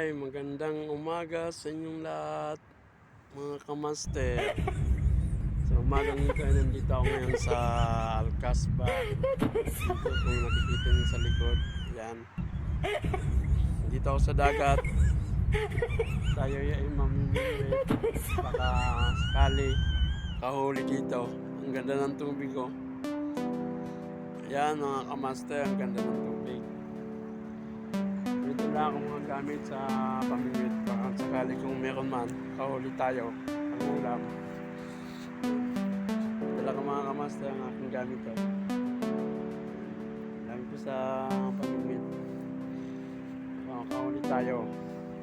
Hi, magandang umaga sa inyong lahat, mga kamaster. Sa umagang ito, ay nandito ako ngayon sa Alcasba. Dito kung nakikita niyo sa likod, yan. Dito ako sa dagat. Tayo ay mamimili. Baka sakali, kahuli dito. Ang ganda ng tubig ko. Yan mga kamaster, ang ganda ng tubig. Dito na ako mga gamit sa pamimit. Baka sakali kung meron man, kahuli tayo. Ang ulam. Dala ka mga kamaster ang aking gamit to. Dami ko sa pamimit. Baka kahuli tayo.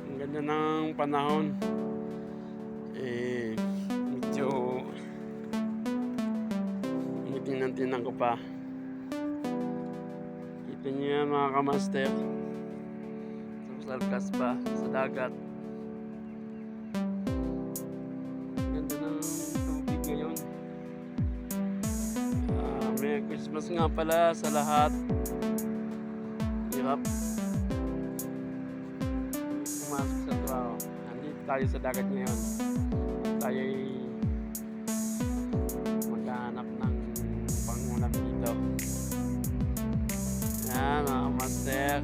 Ang ganda ng panahon. Eh, medyo tingnan-tingnan ko pa. Kita niyo yan mga kamaster. Sa salkas pa, sa dagat. Ganda ng tubig ngayon. Ah, Merry Christmas nga pala sa lahat. Hirap. Pumasok sa trabaho. Nandito tayo sa dagat ngayon. Tayo ay maghahanap ng pangunap dito. Yan, mga master.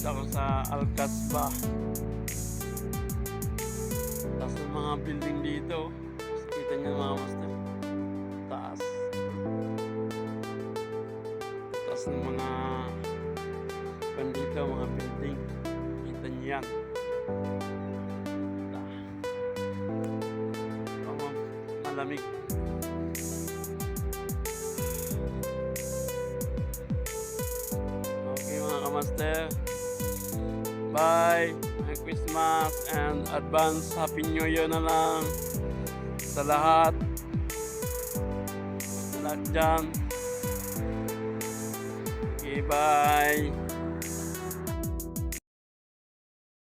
Dito ako sa Alcasba. Taas ng mga building dito. Kita niyo mga master. Taas. Taas ng mga pandito, mga building. Kita niyo yan. Malamig. Okay mga kamaster. Bye! Merry Christmas and advance Happy New Year na lang sa lahat. Sa lahat dyan. Okay, bye!